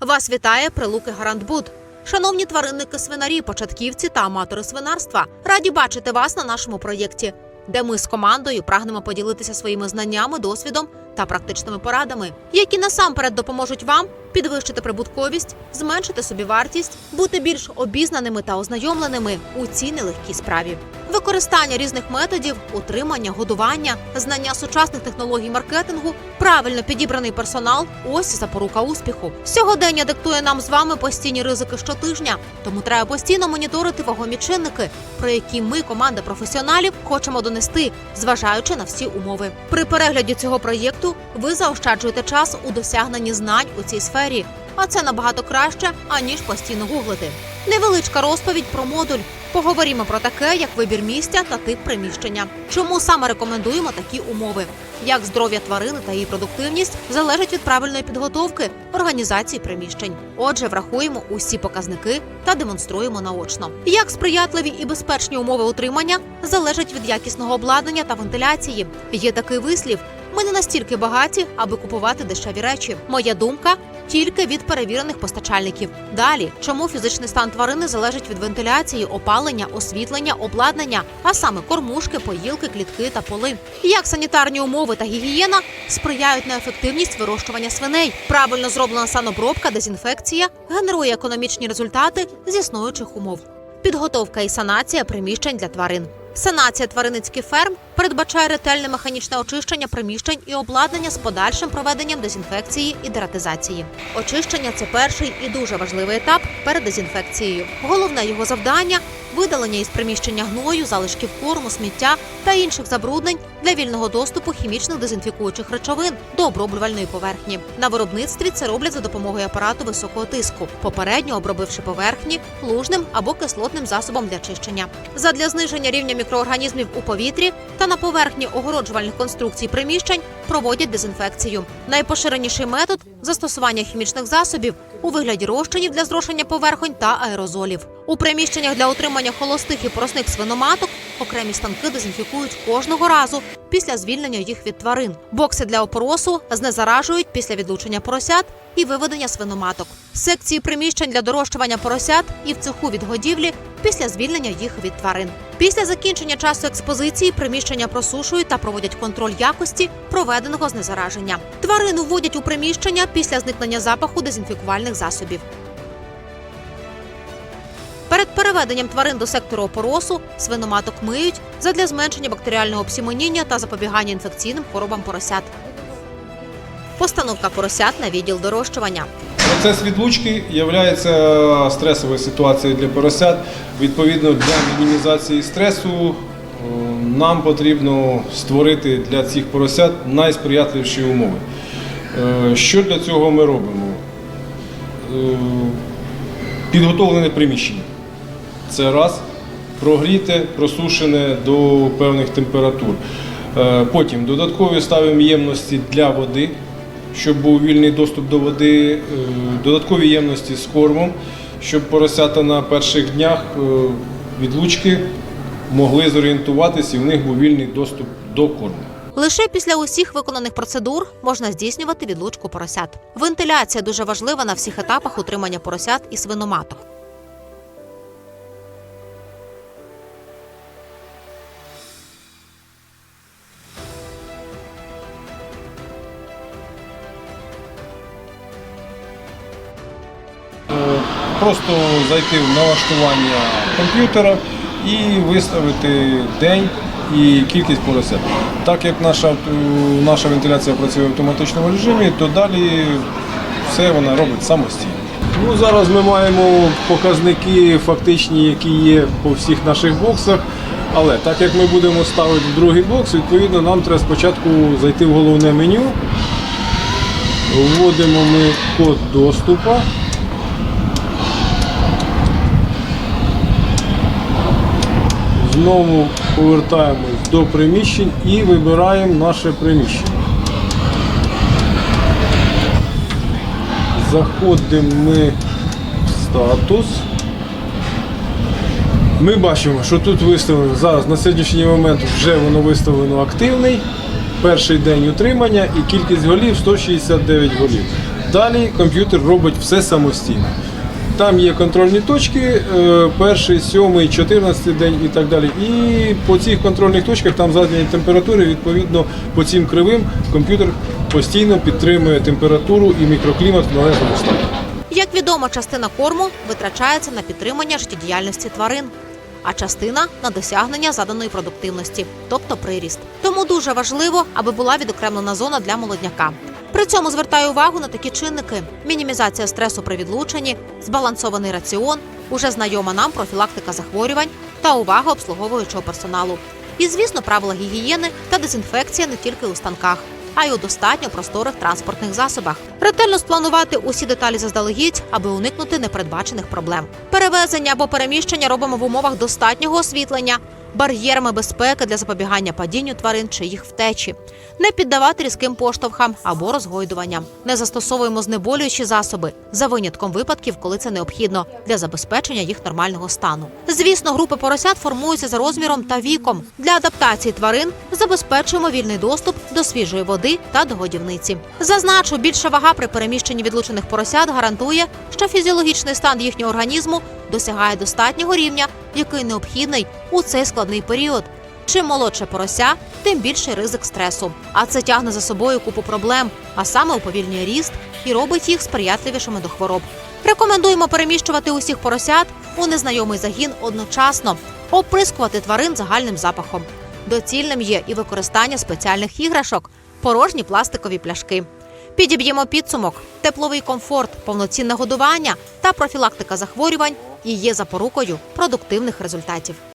Вас вітає прилуки Гарантбуд. Шановні тваринники свинарі, початківці та аматори свинарства, раді бачити вас на нашому проєкті, де ми з командою прагнемо поділитися своїми знаннями, досвідом та практичними порадами, які насамперед допоможуть вам підвищити прибутковість, зменшити собівартість, бути більш обізнаними та ознайомленими у цій нелегкій справі. Використання різних методів, утримання, годування, знання сучасних технологій маркетингу, правильно підібраний персонал ось запорука успіху. Сьогодення диктує нам з вами постійні ризики щотижня, тому треба постійно моніторити вагомі чинники, про які ми, команда професіоналів, хочемо донести, зважаючи на всі умови. При перегляді цього проєкту ви заощаджуєте час у досягненні знань у цій сфері, а це набагато краще аніж постійно гуглити. Невеличка розповідь про модуль. Поговоримо про таке, як вибір місця та тип приміщення. Чому саме рекомендуємо такі умови? Як здоров'я тварини та її продуктивність залежить від правильної підготовки організації приміщень. Отже, врахуємо усі показники та демонструємо наочно. Як сприятливі і безпечні умови утримання залежать від якісного обладнання та вентиляції. Є такий вислів: ми не настільки багаті, аби купувати дешеві речі. Моя думка тільки від перевірених постачальників. Далі, чому фізичний стан тварини залежить від вентиляції, опалення, освітлення, обладнання, а саме кормушки, поїлки, клітки та поли. Як санітарні умови та гігієна сприяють на ефективність вирощування свиней. Правильно зроблена санобробка, дезінфекція генерує економічні результати з існуючих умов. Підготовка і санація приміщень для тварин. Санація тваринницьких ферм передбачає ретельне механічне очищення приміщень і обладнання з подальшим проведенням дезінфекції і дератизації. Очищення це перший і дуже важливий етап перед дезінфекцією. Головне його завдання видалення із приміщення гною, залишків корму, сміття та інших забруднень для вільного доступу хімічних дезінфікуючих речовин до оброблювальної поверхні. На виробництві це роблять за допомогою апарату високого тиску, попередньо обробивши поверхні лужним або кислотним засобом для чищення. Задля зниження рівня мікроорганізмів у повітрі та на поверхні огороджувальних конструкцій приміщень проводять дезінфекцію. Найпоширеніший метод застосування хімічних засобів у вигляді розчинів для зрошення поверхонь та аерозолів. У приміщеннях для утримання холостих і поросних свиноматок окремі станки дезінфікують кожного разу після звільнення їх від тварин. Бокси для опоросу знезаражують після відлучення поросят і виведення свиноматок. Секції приміщень для дорощування поросят і в цеху від годівлі після звільнення їх від тварин. Після закінчення часу експозиції приміщення просушують та проводять контроль якості проведеного знезараження. Тварину вводять у приміщення після зникнення запаху дезінфікувальних засобів. Перед переведенням тварин до сектору опоросу свиноматок миють задля зменшення бактеріального обсіменіння та запобігання інфекційним хворобам поросят. Постановка поросят на відділ дорощування. Процес відлучки є стресовою ситуацією для поросят. Відповідно, для мінімізації стресу е, нам потрібно створити для цих поросят найсприятливіші умови. Е, Що для цього ми робимо? Е, Підготовлене приміщення. Це раз. Прогріте, просушене до певних температур. Потім додаткові ставимо ємності для води, щоб був вільний доступ до води, е, додаткові ємності з кормом, щоб поросята на перших днях е, відлучки могли зорієнтуватися і в них був вільний доступ до корму. Лише після усіх виконаних процедур можна здійснювати відлучку поросят. Вентиляція дуже важлива на всіх етапах утримання поросят і свиноматок. Просто зайти в налаштування комп'ютера і виставити день і кількість поросят. Так як наша, наша вентиляція працює в автоматичному режимі, то далі все вона робить самостійно. Ну, зараз ми маємо показники фактичні, які є по всіх наших боксах. Але так як ми будемо ставити в другий бокс, відповідно нам треба спочатку зайти в головне меню. Вводимо ми код доступу. Знову повертаємось до приміщень і вибираємо наше приміщення. Заходимо ми в статус. Ми бачимо, що тут виставлено зараз на сьогоднішній момент вже воно виставлено активний. Перший день утримання і кількість голів 169 голів. Далі комп'ютер робить все самостійно. Там є контрольні точки, е, перший, сьомий, чотирнадцятий день і так далі. І по цих контрольних точках там задані температури, відповідно по цим кривим комп'ютер постійно підтримує температуру і мікроклімат в належному стані. Як відомо, частина корму витрачається на підтримання життєдіяльності тварин, а частина на досягнення заданої продуктивності, тобто приріст. Тому дуже важливо, аби була відокремлена зона для молодняка. При цьому звертаю увагу на такі чинники: мінімізація стресу при відлученні, збалансований раціон, уже знайома нам профілактика захворювань та увага обслуговуючого персоналу. І, звісно, правила гігієни та дезінфекція не тільки у станках, а й у достатньо просторих транспортних засобах. Ретельно спланувати усі деталі заздалегідь, аби уникнути непередбачених проблем. Перевезення або переміщення робимо в умовах достатнього освітлення, бар'єрами безпеки для запобігання падінню тварин чи їх втечі, не піддавати різким поштовхам або розгойдуванням. Не застосовуємо знеболюючі засоби за винятком випадків, коли це необхідно для забезпечення їх нормального стану. Звісно, групи поросят формуються за розміром та віком. Для адаптації тварин забезпечуємо вільний доступ до свіжої води та до годівниці. Зазначу, більша вага при переміщенні відлучених поросят гарантує, що фізіологічний стан їхнього організму досягає достатнього рівня, який необхідний у цей складний період. Чим молодше порося, тим більший ризик стресу. А це тягне за собою купу проблем, а саме уповільнює ріст і робить їх сприятливішими до хвороб. Рекомендуємо переміщувати усіх поросят у незнайомий загін одночасно, оприскувати тварин загальним запахом. Доцільним є і використання спеціальних іграшок, порожні пластикові пляшки. Підіб'ємо підсумок, тепловий комфорт, повноцінне годування та профілактика захворювань і є запорукою продуктивних результатів.